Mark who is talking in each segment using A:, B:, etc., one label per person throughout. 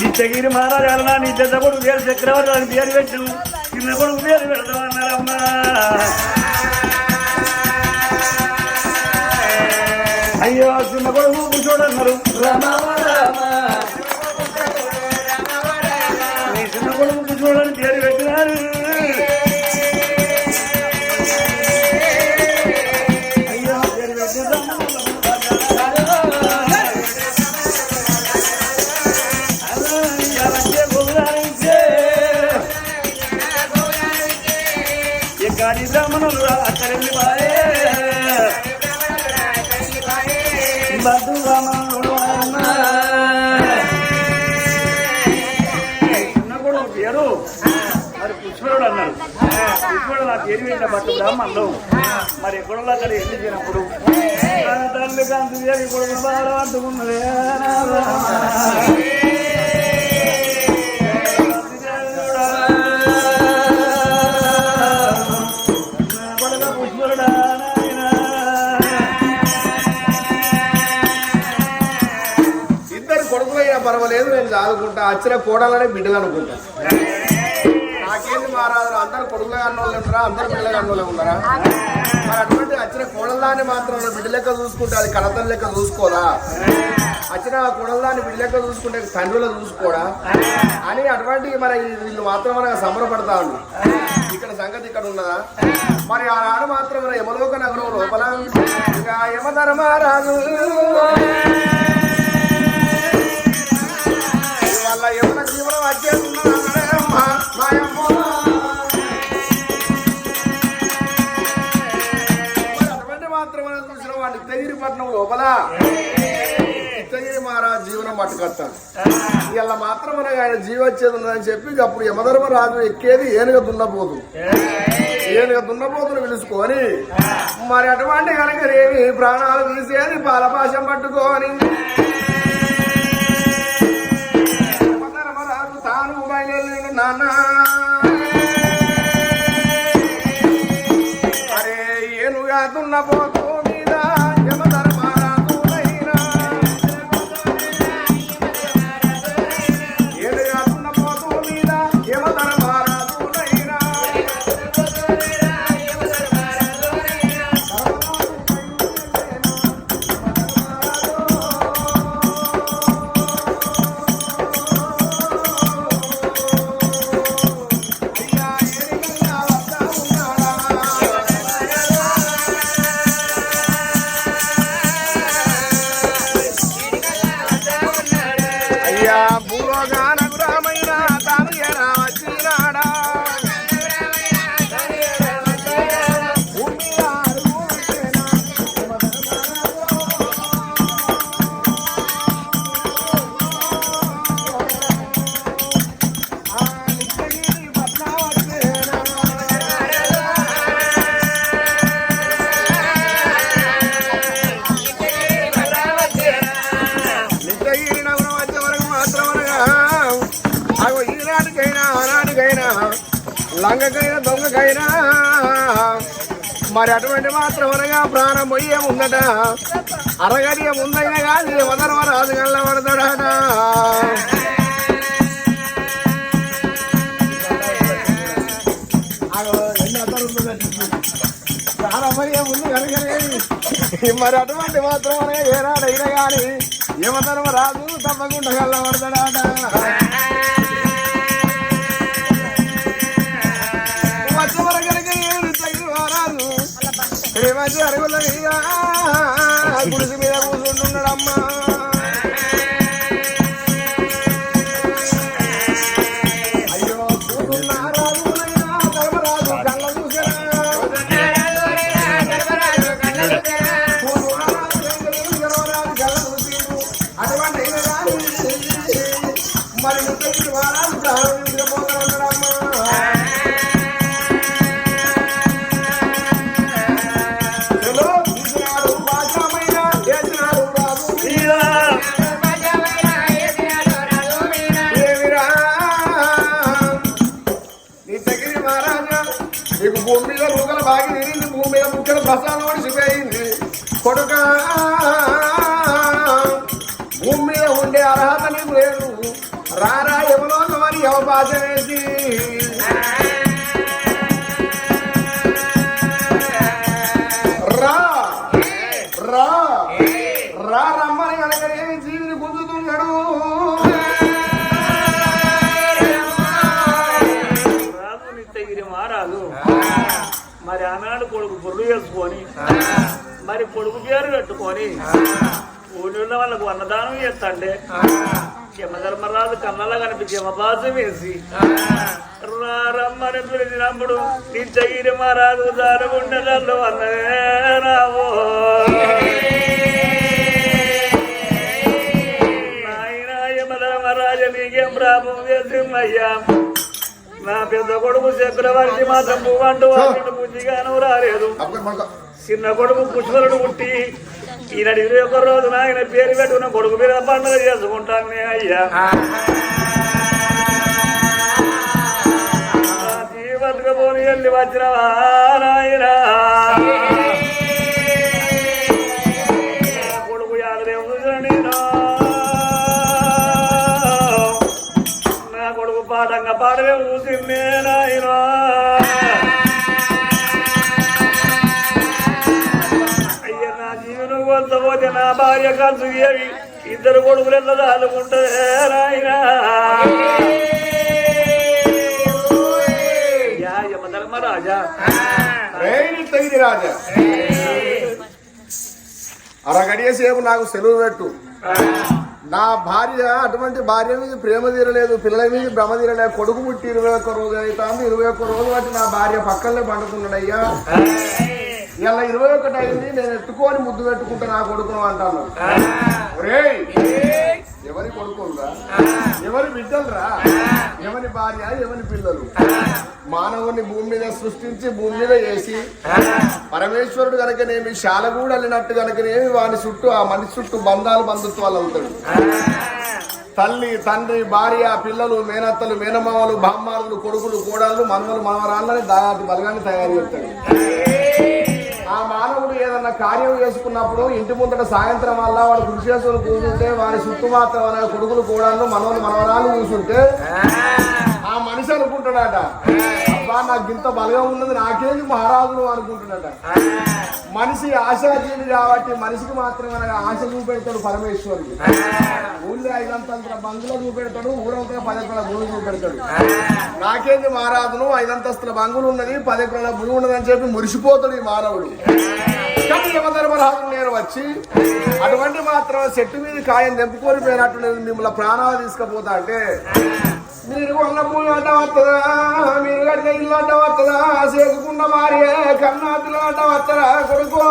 A: నిత్యగిరి మహారాజాలనా నీ పెద్ద కొడుకు వేరు చక్రవర్తి అని పేరు పెట్టు. కింద కొడుకు పేరు పెడతామన్నారమ్మా అయ్యో చిన్న కొడుకు చూడన్నారు నీ మరి పుష్పరుడు అన్నారు. పుష్పరుడు నా పేరు పెట్టిన బట్టు బ్రాహ్మణులు. మరి ఎక్కడో అక్కడ ఎన్ని చేయనప్పుడు తల్లి కాంతి దేవి కొడుకు బాగా అంటుకున్నదే
B: పర్వాలేదు నేను చదువుకుంటా అచ్చిన కోడాలనే బిడ్డలు అనుకుంటా నాకేంది అందరూ అందరు అన్నోళ్ళు ఉంటారా అందరూ బిడ్డలు అన్నోళ్ళే ఉన్నారా? మరి అటువంటి వచ్చిన కోడల్దాన్ని మాత్రం బిడ్డ లెక్క చూసుకుంటే అది కడతల లెక్క చూసుకోదా వచ్చిన కోడల్దాన్ని బిడ్డ లెక్క చూసుకుంటే తండ్రులు చూసుకోడా? అని అటువంటి మరి వీళ్ళు మాత్రం మనకు సంబరపడతా ఉండు ఇక్కడ సంగతి ఇక్కడ ఉన్నదా? మరి ఆనాడు మాత్రం మన యమలోక నగరం లోపల ఇంకా యమధర్మరాజు వాళ్ళ యమన జీవనం వచ్చేస్తున్నాడే అమ్మా, లోపల. తెగిరి మహారాజు జీవనం పట్టుకొస్తాడు. ఇలా మాత్రం మనకు ఆయన జీవ వచ్చేది ఉన్నదని చెప్పి అప్పుడు యమధర్మరాజు ఎక్కేది ఏనుగ దున్నపోదు ఏనుగ దున్నపోతును పిలుచుకొని మరి అటువంటి కనుక ఏమి ప్రాణాలు తీసేది పాలపాశం పట్టుకొని. యమధర్మరాజు తాను బయలుదేరి నాన్న. అరే ఏనుగా దున్నపోతు. దొంగకైనా దొంగకైనా మరి అటువంటి మాత్రం అనగా ప్రాణం పోయే ముందట అరగడియ ముందైనా కాదు వదరవ రాజు గల్ల పడతాడట మరి అటువంటి మాత్రం అనగా ఏనాడైనా కానీ ఏమతరం రాదు తప్పకుండా కళ్ళబడతాడాట వచ్చే గుడిసి మీద కూర్చుంటున్నాడమ్మా మీద ముక్కలు ఒడిసిపోయింది కొడుక భూమి మీద ఉండే అర్హత నీకు లేదు. రారా యమలోకమని అవపాశ వేసి
A: కొడుకు పేరు కట్టుకొని ఊళ్ళో వాళ్ళకు అన్నదానం చేస్తంటే యమధర్మరాజు కన్నలా కనిపించి యమపాసం వేసి రమ్మని పిలిచినప్పుడు నిత్యగిరి మహారాజు దారుగుండలలో అన్నదే రావో. నీకేం ప్రాపం చేసిందయ్యా నా పెద్ద కొడుకు చక్రవర్తి మాత్రం పువ్వంటూ అతడు బుద్ధిగాను రాలేదు.
B: అప్పుడు మనకు
A: చిన్న కొడుకు పుష్పరుడు పుట్టి ఈనాడు ఇరవై ఒక్క రోజు నాయన పేరు పెట్టుకున్న కొడుకు మీద పండుగ చేసుకుంటాను నే అయ్యా జీవత్కపోని వెళ్ళి వచ్చినవా నాయనా? కొడుకు యాదదేవుడు నా కొడుకు పాడంగా పాడలే నా భార్య కలిసి ఏవి ఇద్దరు కొడుకులు ఎంత దాలుకుంటే రాయినా యా
B: తగిది రాజా. అరగడియ సేపు నాకు సెలవు పెట్టు. నా భార్య అటువంటి భార్య మీద ప్రేమ తీరలేదు పిల్లల మీద భ్రమ తీరలేదు. కొడుకు పుట్టి ఇరవై ఒక్క రోజు అవుతాంది ఇరవై ఒక్క రోజు బట్టి నా భార్య పక్కనే పండుకున్నాడయ్యా. ఇలా ఇరవై ఒకటి అయింది నేను ఎత్తుకొని ముద్దు పెట్టుకుంటా నా కొడుకును అంటాను. ఎవరి కొడుకురా ఎవరి బిడ్డలురా? ఎవరి భార్య ఎవరి పిల్లలు? మానవుని భూమి మీద సృష్టించి భూమి మీద వేసి పరమేశ్వరుడు కనుకనేమి శాలగూడు అల్లినట్టు కనుకనేమి వాని చుట్టూ ఆ మనిషి చుట్టూ బంధాలు బంధుత్వాలు అవుతాడు. తల్లి తండ్రి భార్య పిల్లలు మేనత్తలు మేనమామలు బామ్మారులు కొడుకులు కోడళ్ళు మనవలు మనవరాళ్ళని దాటి బలగాన్ని తయారు చేస్తాడు. కార్యం చేసుకున్నప్పుడు ఇంటి ముందట సాయంత్రం వల్ల వాడు కృషి చేసుకుని కూర్చుంటే వారి చుట్టూ మాత్రం అనే కొడుకులు కూడా మనవలు మనవరాలు కూర్చుంటే ఆ మనిషి అనుకుంటాడట అబ్బా నాకు ఇంత బలగం ఉన్నది నాకేది మహారాజులు అనుకుంటున్నాడట. మనిషి ఆశాజీవి కాబట్టి మనిషికి మాత్రమే ఆశ చూపెడతాడు పరమేశ్వరుడు. ఊళ్ళో ఐదంతస్తుల బంగులో చూపెడతాడు ఊరంతా పది ఎకరాల భూమి చూపెడతాడు. నాకేంది మహారాజును ఐదంతస్తుల బంగులు ఉన్నది పది ఎకరాల భూమి ఉన్నదని చెప్పి మురిసిపోతాడు ఈ మానవుడు. యమధర్మరాజు నేను వచ్చి అటువంటి మాత్రం చెట్టు మీద కాయం తెంపుకొని పోయినట్టు నేను మిమ్మల్ని ప్రాణాలు తీసుకుపోతా అంటే మీరు కొన్న పూలు అంట వస్తుందా మీరు కట్టిన ఇల్లు అంట వస్తుందా చేసుకున్న మారే కన్నాతులు అంట వస్తారా కొడుకు?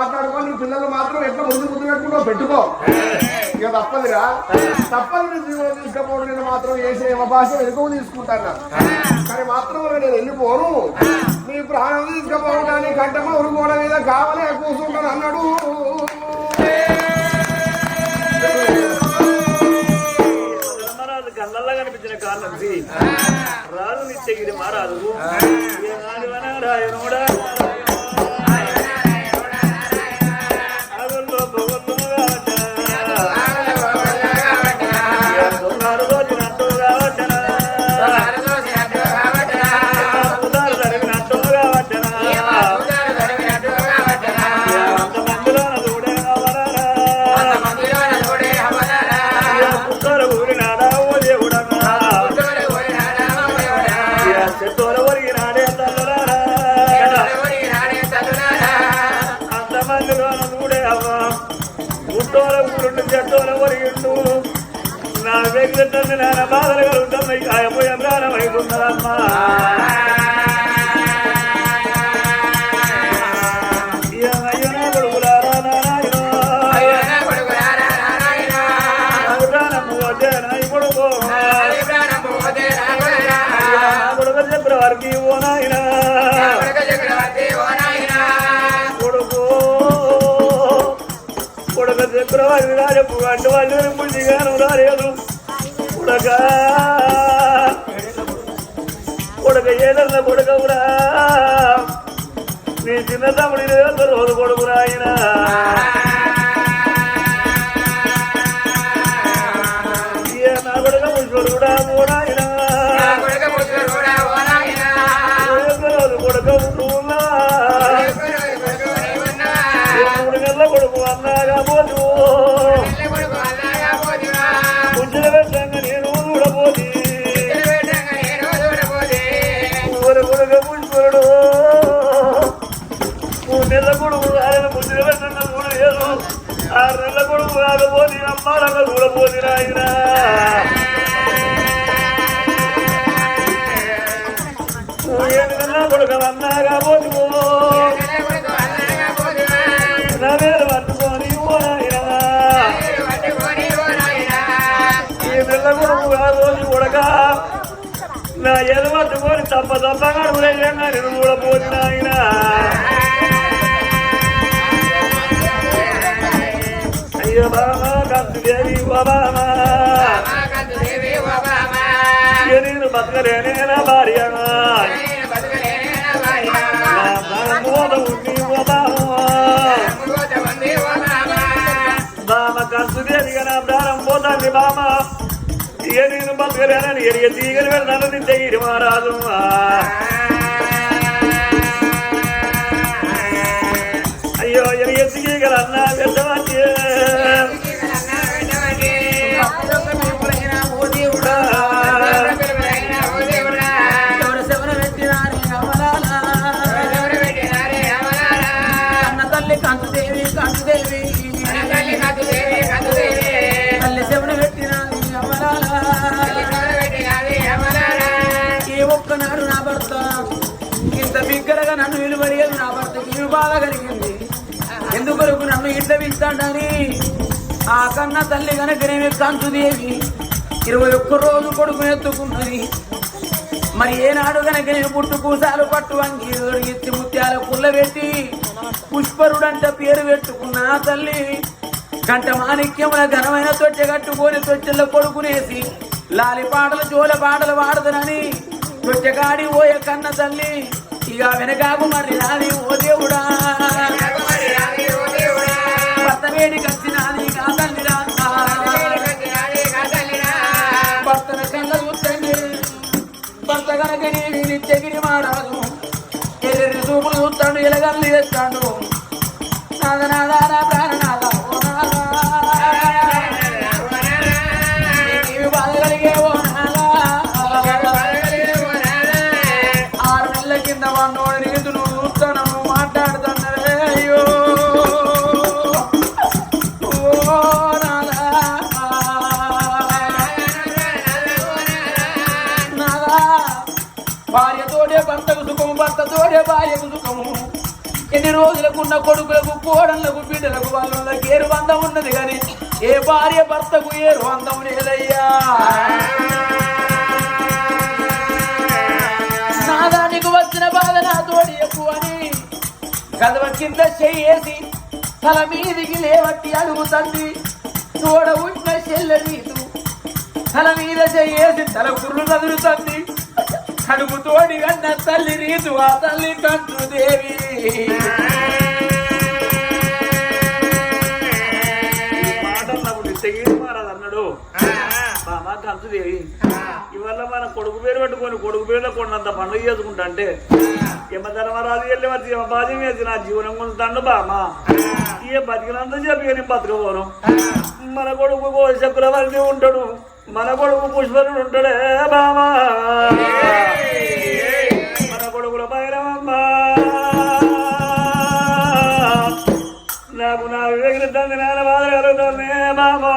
B: మాట్లాడుకో నీ పిల్లలు మాత్రం ఎట్లా ముందు ముందు పెట్టుకుంటో పెట్టుకో. ఇక తప్పదురా. తప్పదు జీవనం తీసుకపోవడం నేను మాత్రం వేసే అవకాశం ఎక్కువ తీసుకుంటాను కానీ మాత్రం నేను వెళ్ళిపోను. నీ ప్రాణం తీసుకపోవడానికి కంటమా ఉరుకోవడం మీద కావాలే కూర్చుంటాను అన్నాడు.
A: ధర్మరాజు కనిపించిన కారణం ఇది. రాజు నిత్యగిరి మహారాజు కొడుకు వారికి ఓ నాయన. కొడుకు చక్రవర్తి రాజపు అంటే వాళ్ళు పుంజిగాను రాలేదు కొడక కొడక ఏదన్న కొడుకవురా. నీ చిన్న తమ్ముడి రోజు కొడుకురా ఆయన. ఏ నా కొడుక ముష్కరుడా కూడా ఆయన కొడుకు అన్నాగా పోతూ ముజ్జల పెట్టంగా నేను చూడబోతి ఊరు కొడుక ముష్కరుడు మూడు నెలల కొడుకు ఆయన ముజ్జల పెట్టంగా మూడు లేదు ఆరు నెలల కొడుకు కాకపోతే అమ్మాలంగా చూడబోతి ఆయన ఏడు నెలల కొడుకు అన్నాగా పోతూ రోజు ఉడక నా ఎలు పోని తప్ప తప్పగా ఉడకంగా నేను కూడా పోతిన ఆయన. అయ్యో బామా కంతులేవి ఓ నేను బతకలేనే భార్య. బామ నా ప్రాణం పోతాంది బామ ఇక నేను బతకలేనని ఎరిగ తీగలు పెడతాను నిత్య గిరి మహారాజు అయ్యో ఎరిగ తీగలు అన్నా
C: ఇట్ల పిలుస్తాడని ఆ కన్న తల్లి కనుకనేమి కంచుదేవి ఇరవై ఒక్క రోజు కొడుకుని ఎత్తుకున్నది. మరి ఏనాడు కనుక నేను పుట్టు పూసాలు పట్టు అంగి ఎత్తి ముత్యాల పుల్ల పెట్టి పుష్పరుడంట పేరు పెట్టుకున్న తల్లి గంట మాణిక్యముల ఘనమైన తొట్టె కట్టుకొని తొట్టెల్లో కొడుకునేసి లాలి పాటలు జోల పాటలు వాడదనని తొట్టెగాడి ఓయ కన్న తల్లి ఇక వెనకాకు మరి రాని ఓ దేవుడా. నిత్యగిరి మారాదు ఎర్రి చూపులు చూస్తాడు ఎలగల్లి తెస్తాడు నాద ప్రాణనాథ ఆరు నెలల కింద వాడినోడి ఎన్ని రోజులకున్న కొడుకులకు కోడళ్ళకు బిడ్డలకు వాళ్ళకి ఏరు బంధం ఉన్నది కానీ ఏ భార్య భర్తకు ఏరు బంధం లేదయ్యా. నాదానికి వచ్చిన బాధ నాతోడి ఎక్కువ అని కదవ కింద చెయ్యేసి తల మీదికి లేవట్టి అడుగుతుంది తోడ ఉన్న చెల్లె తల మీద చెయ్యేసి తల కుర్రు కదులుతుంది కడుపు తోడి కన్న తల్లి రీతు ఆ తల్లి కంటు దేవి
A: అన్నాడు. కంచుదేవి ఇవల్ల మన కొడుకు పేరు పెట్టుకొని కొడుకు పేరులో కొన్నంత పండుగ చేసుకుంటా అంటే యమధర్మరాజు వెళ్ళి వచ్చి యమబాధ్యం వేసి నా జీవనం కొంటాడు బామా. ఏ బతికినంత చెప్పి నేను బతకపోను. మన కొడుకు చక్రవర్తి ఉంటాడు. మన కొడుకు పుష్పరుడు ఉంటాడే బామా. నాకు నా వివేకం తండ్రి నాన్న బాధ కలుగుతుంది బామా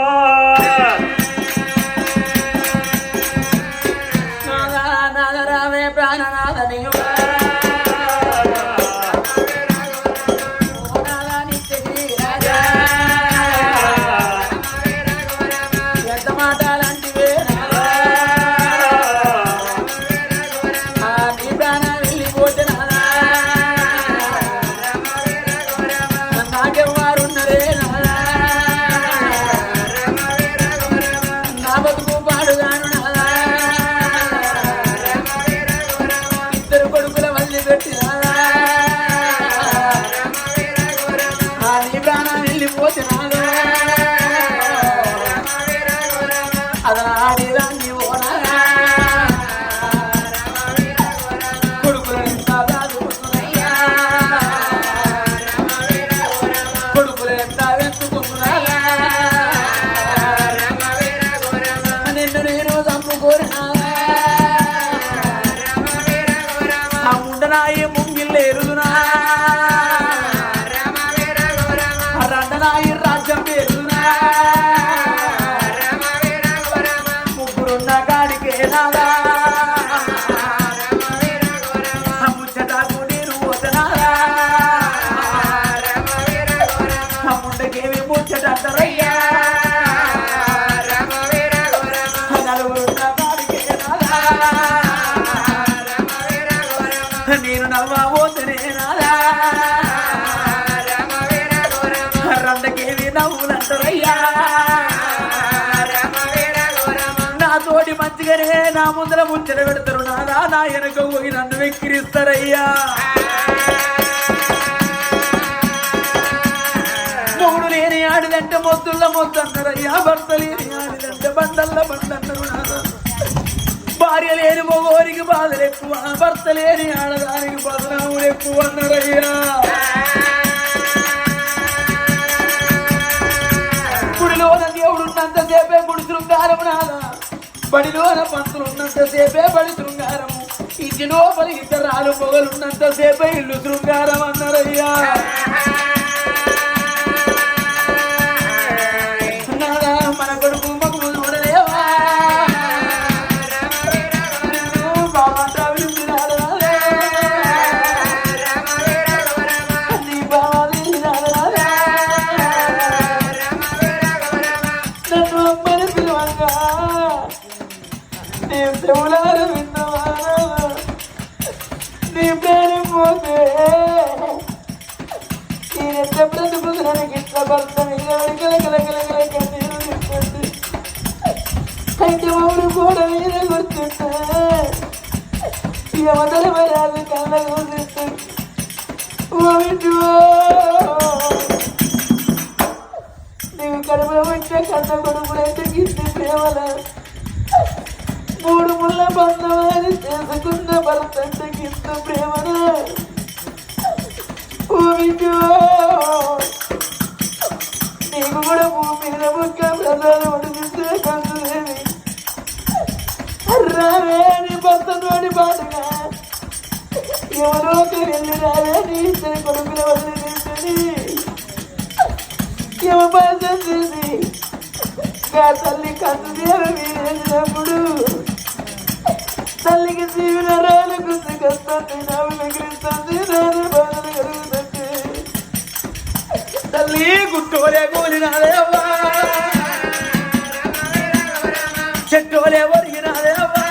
C: మంచి మంచిగానే నా ముందర ముచ్చట పెడతారు. నాదా నా వెనక పోయి నన్ను వెక్కిరిస్తారయ్యా. మూడు లేని ఆడిదంటే మొద్దుల్ల మొద్దు అన్నారయ్యా భర్త లేని ఆడిదంటే బండల్ల బండన్నారు నాదా భార్య లేని మగోరికి బాధలు ఎక్కువ. భర్త లేని ఆడదానికి బదనాములు ఎక్కువ అన్నారయ్యా. గుడిలో దేవుడు ఉన్నంత సేపే గుడి శృంగారం నాదా బడిలోన పంతులు ఉన్నంత సేపే బడి శృంగారము ఇంటి లోపల ఇద్దరాలు పొగలున్నంత సేపే ఇల్లు శృంగారం అన్నారయ్యా మన కొడుకు కంటి మౌలు కూడా మీరే గుర్తుంటే ఇక మొదలు మర్యాద కళ్ళ గుర్తుంటే నీవు కడుపుల వచ్చే కన్న కొడుకులైతే గిద్ది ప్రేమల మూడు ముళ్ళ బంధమని చేసుకున్న బలతంటే గిద్దు ప్రేమల ఓ కూడా భూమి మీద ముక్క ప్రసాదం ఉడికిస్తే కందులేని రావే నీ భర్త ఎవరో వెళ్ళి రావే ఇద్దరి కొడుకుల వదిలి నిల్చొని యమపాసం చేసి గా తల్లి కన్ను దేవి మీరేసినప్పుడు తల్లికి జీవన రాలు గుర్తుకొస్తుంది నవ్వు మిగిలిస్తుంది నాన్న బాధ తల్లి గుట్టోలే కూలినాదేవా చెట్టోలే ఒరిగినాదేవా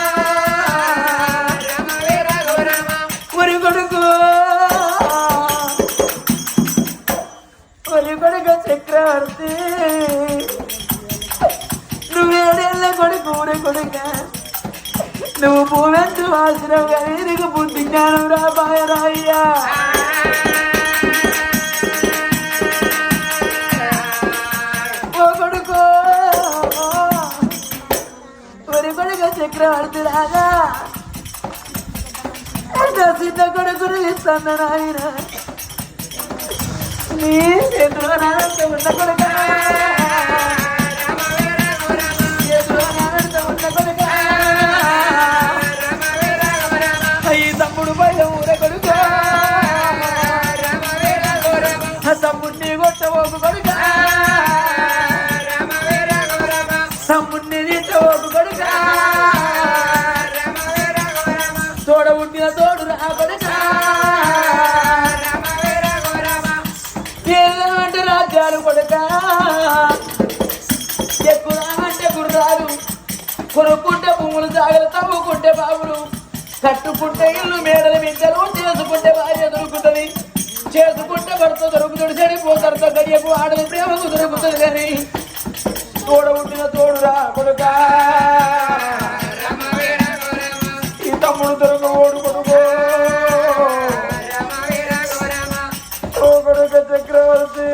C: ఒరి కొడుకు. ఒరి కొడుకు చక్రవర్తి. నువ్వేడేళ్ళ కొడుకు ఊరి కొడుక. నువ్వు భూమెంతు ఆశ్రయం కొడుక ఎక్కుదామంటే గుర్రాలు కొనుక్కుంటే భూములు జాగ్రత్త తవ్వుకుంటే బాబులు కట్టుకుంటే ఇల్లు మేడలు మించలు చేసుకుంటే భార్య దొరుకుతుంది. చేసుకుంటే భర్త దొరుకుతాడు చెడిపోతారు గడియకు ఆడని ప్రేమకు దొరుకుతుంది కానీ తోడ పుట్టిన తోడురా కొడుక. ఈ తమ్ముడు దొరక ఓడు కొడుకో. చక్రవర్తి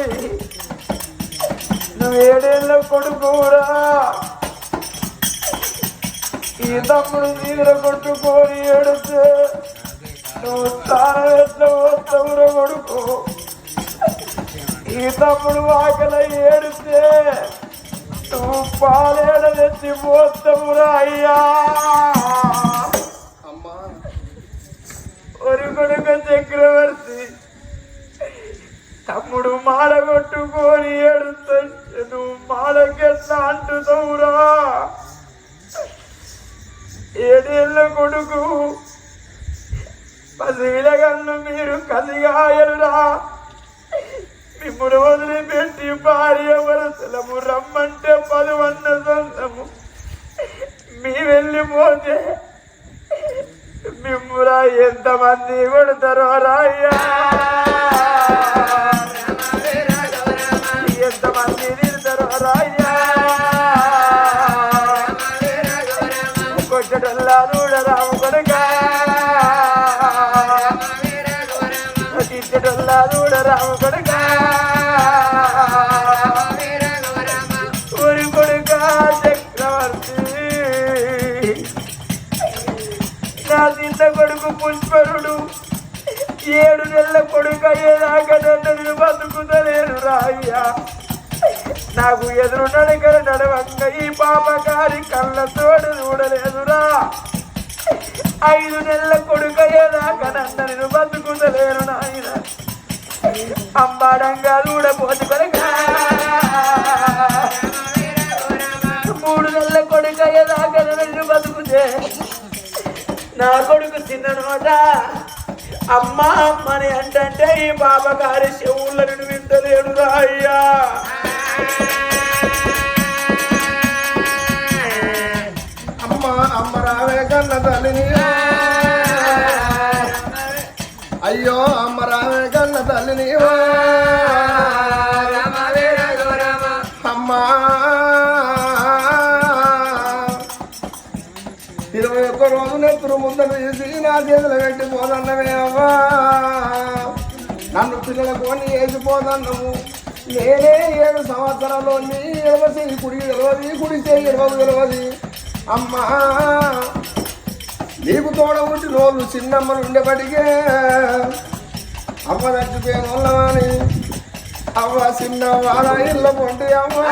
C: ఏడేళ్ళ కొడుకురా. ఈ తమ్ముడు తీర కొట్టుకొని ఏడితే నువ్వు తాను ఎట్లా వస్తావుర కొడుకు? ఈ తమ్ముడు వాకల ఏడితే నువ్వు పాలేడ తెచ్చి పోస్తావురా అయ్యా.
B: అమ్మా.
C: ஒரு கொடுக்க சக்கரவர்த்தி తమ్ముడు మాల కొట్టుకొని ఎడుతే నువ్వు మాలకెట్లా అంటుతావురా ఏడేళ్ళ కొడుకు పసివిలగన్ను మీరు కసిగాయలురా. మిమ్ముడు వదిలిపెట్టి భార్య వరసలము రమ్మంటే పలువన్న సొంతము మీ వెళ్ళిపోతే మిమ్మురా ఎంతమంది కొడతారో రాయ్యా ఎంతమంది తిడతారో రాయ్యా కొట్టడల్లా చూడరాము కొడుక తిట్టడల్లా చూడరాము కొడుక ఊరి కొడుక చక్రవర్తి నా చిన్న కొడుకు పుష్పరుడు ఏడు నెలల కొడుకు ఏదాకా నన్ను బతుకుతలేను రాయ్యా. నాకు ఎదురు నడకల నడవంగ ఈ పాపకారి కళ్ళతోడు చూడలేదురా. ఐదు నెలల కొడుకు అయ్యేదాకా నన్ను నేను బతుకుతలేను నాయన. అంబారంగా చూడపోతు కొడుక మూడు నెలల కొడుకు అయ్యేదాకా నన్ను బతుకుతే నా కొడుకు చిన్ననమాట అమ్మ అమ్మని అంటే ఈ బాబగారి చెవులను వింటలేడు అయ్యా.
B: అమ్మ అమ్మ రావే కన్న తల్లిని అయ్యో అమ్మ రావే కన్న తల్లిని అమ్మా. ఇరవై ఒక్క రోజు నెత్తురు ముందర తీసి నా చేతులు పెట్టి పోదన్నవే అమ్మా నన్ను పిల్లల కొని వేసిపోదన్నము నేనే ఏడు సంవత్సరాలు ఎడవసి కుడి తెలియదు కుడి చేయి ఎడవదు తెలియదు అమ్మా నీకు తోడ ఉంటే రోజు చిన్నమ్మలు ఉండేపటికే అమ్మ నచ్చిపోయిన వాళ్ళమని అవ్వ చిన్న వాళ్ళ ఇళ్ళ పొంటి అమ్మా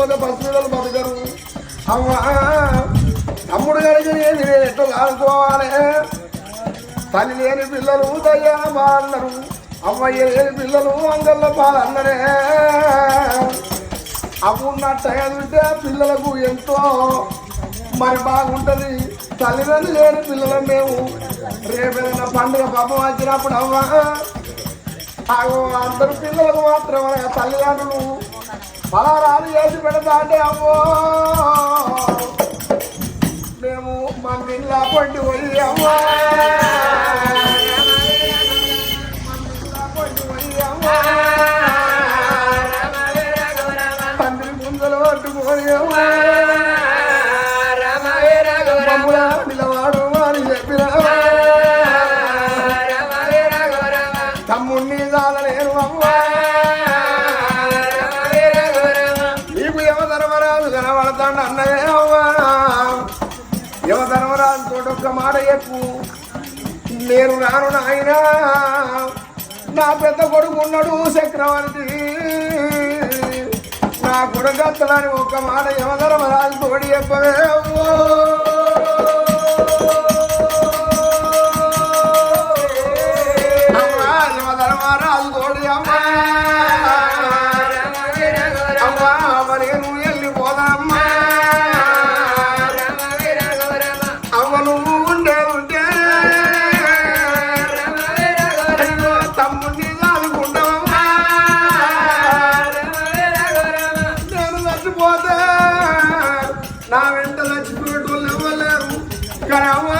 B: పోతే లేకపోతే పిల్లలు బతకరు. అమ్మా తమ్ముడు కలిగి నేను ఎట్లా ఆడుకోవాలి తల్లి లేని పిల్లలు దయ్యా బాలన్నారు అమ్మయ్య లేని పిల్లలు అంగళ్ళ పాలన్నరే అప్పుడున్నట్టు చదివితే పిల్లలకు ఎంతో మరి బాగుంటుంది. తల్లిదండ్రులు లేని పిల్లలు మేము. రేపేదైనా పండుగ పాపం వచ్చినప్పుడు అవ్వ అందరు పిల్లలకు మాత్రం తల్లిదండ్రులు. ఫలారాలు చేసి పెడతా అంటే అమ్మో. మేము మా పిల్ల పండి పోయి అమ్మా. పండి పోయి అమ్మా. తండ్రి ముందర పట్టుకొని అన్నదే అవ్వా యమధర్మరాజు ఒక్క మాట చెప్పు నేను రాను నాయన నా పెద్ద కొడుకు ఉన్నాడు చక్రవర్తి నా కొడుకు అత్తలని ఒక్క మాట యమధర్మరాజు తోడి చెప్పవే అమ్మో. అమ్మా, తోడి అమ్మా. నా వెంట
C: నచ్చిపోయేటోళ్ళు ఎవరు లేరు? కానీ అమ్మ